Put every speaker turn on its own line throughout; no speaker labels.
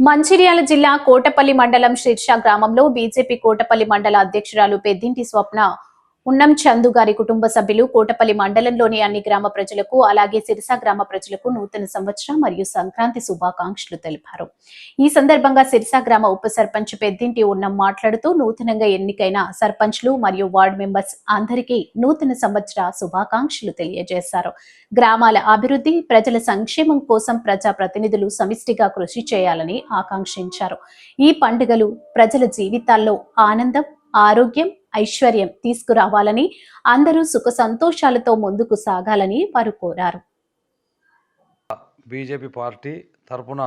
మంచిర్యాల జిల్లా కోటపల్లి మండలం శీర్ష గ్రామంలో బీజేపీ కోటపల్లి మండల అధ్యక్షురాలు పెద్దింటి స్వప్న ఉన్నం చందు గారి కుటుంబ సభ్యులు కోటపల్లి మండలంలోని అన్ని గ్రామ ప్రజలకు అలాగే సిరిస గ్రామ ప్రజలకు నూతన సంవత్సరం మరియు సంక్రాంతి శుభాకాంక్షలు తెలిపారు. ఈ సందర్భంగా సిరిస గ్రామ ఉప సర్పంచ్ పెద్దింటి ఉన్నం మాట్లాడుతూ నూతనంగా ఎన్నికైన సర్పంచ్లు మరియు వార్డు మెంబర్స్ అందరికీ నూతన సంవత్సర శుభాకాంక్షలు తెలియజేశారు. గ్రామాల అభివృద్ధి ప్రజల సంక్షేమం కోసం ప్రజా ప్రతినిధులు సమిష్టిగా కృషి చేయాలని ఆకాంక్షించారు. ఈ పండుగలు ప్రజల జీవితాల్లో ఆనందం ఆరోగ్యం ఐశ్వర్యం తీసుకురావాలని అందరూ సుఖ సంతోషాలతో ముందుకు సాగాలని వారు కోరారు.
బీజేపీ పార్టీ తరపున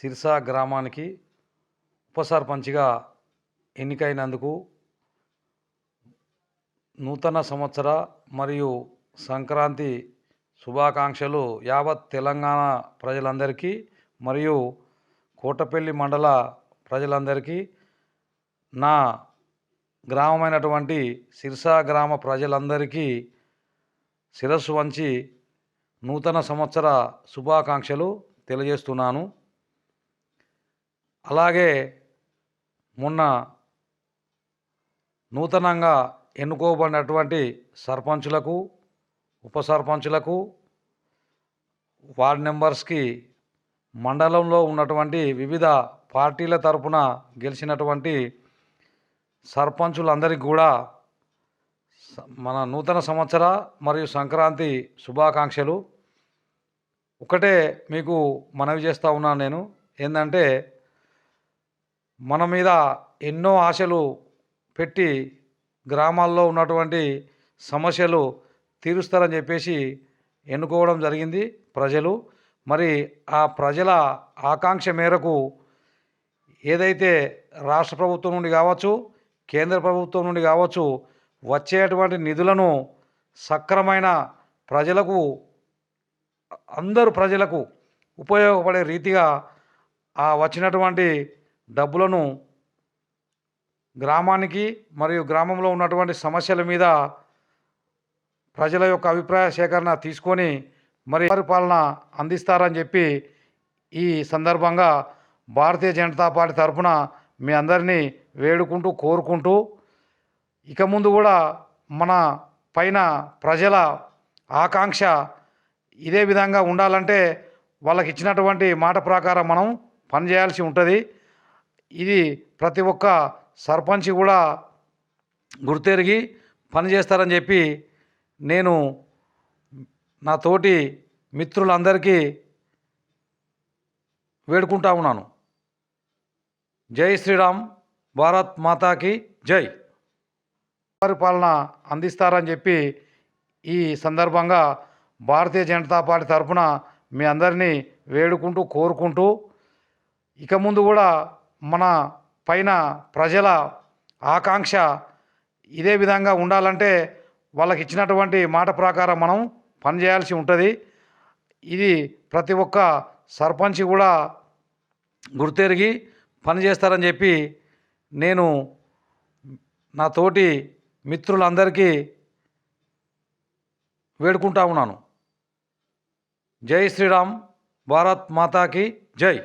సిర్సా గ్రామానికి ఉప సర్పంచ్గా ఎన్నికైనందుకు నూతన సంవత్సర మరియు సంక్రాంతి శుభాకాంక్షలు యావత్ తెలంగాణ ప్రజలందరికీ మరియు కోటపల్లి మండల ప్రజలందరికీ నా గ్రామమైనటువంటి సిర్సా గ్రామ ప్రజలందరికీ శిరస్సు వంచి నూతన సంవత్సర శుభాకాంక్షలు తెలియజేస్తున్నాను. అలాగే మొన్న నూతనంగా ఎన్నుకోబడినటువంటి సర్పంచులకు ఉప సర్పంచులకు వార్డ్ మెంబర్స్కి మండలంలో ఉన్నటువంటి వివిధ పార్టీల తరపున గెలిచినటువంటి సర్పంచులందరికీ కూడా మన నూతన సంవత్సర మరియు సంక్రాంతి శుభాకాంక్షలు. ఒకటే మీకు మనవి చేస్తూ ఉన్నాను నేను. ఏంటంటే మన మీద ఎన్నో ఆశలు పెట్టి గ్రామాల్లో ఉన్నటువంటి సమస్యలు తీరుస్తారని చెప్పేసి ఎన్నుకోవడం జరిగింది ప్రజలు. మరి ఆ ప్రజల ఆకాంక్ష మేరకు ఏదైతే రాష్ట్ర ప్రభుత్వం నుండి కావచ్చు కేంద్ర ప్రభుత్వం నుండి కావచ్చు వచ్చేటువంటి నిధులను సక్రమైన ప్రజలకు అందరు ప్రజలకు ఉపయోగపడే రీతిగా ఆ వచ్చినటువంటి డబ్బులను గ్రామానికి మరియు గ్రామంలో ఉన్నటువంటి సమస్యల మీద ప్రజల యొక్క అభిప్రాయ సేకరణ తీసుకొని మరి పరిపాలన అందిస్తారని చెప్పి ఈ సందర్భంగా భారతీయ జనతా పార్టీ తరఫున మీ అందరినీ వేడుకుంటూ కోరుకుంటూ ఇక ముందు కూడా మన పైన ప్రజల ఆకాంక్ష ఇదే విధంగా ఉండాలంటే వాళ్ళకి ఇచ్చినటువంటి మాట ప్రకారం మనం పనిచేయాల్సి ఉంటుంది. ఇది ప్రతి ఒక్క సర్పంచ్ కూడా గుర్తెరిగి పనిచేస్తారని చెప్పి నేను నా తోటి మిత్రులందరికీ వేడుకుంటా ఉన్నాను. జై శ్రీరామ్ భారత్ మాతాకి జై. పరిపాలన అందిస్తారని చెప్పి ఈ సందర్భంగా భారతీయ జనతా పార్టీ తరఫున మీ అందరినీ వేడుకుంటూ కోరుకుంటూ ఇక ముందు కూడా మన పైన ప్రజల ఆకాంక్ష ఇదే విధంగా ఉండాలంటే వాళ్ళకి ఇచ్చినటువంటి మాట ప్రకారం మనం పనిచేయాల్సి ఉంటుంది. ఇది ప్రతి ఒక్క సర్పంచ్ కూడా గుర్తెరిగి పని చేస్తారని చెప్పి నేను నా తోటి మిత్రులందరికీ వేడుకుంటా ఉన్నాను. జై శ్రీరామ్ భారత్ మాతాకి జై.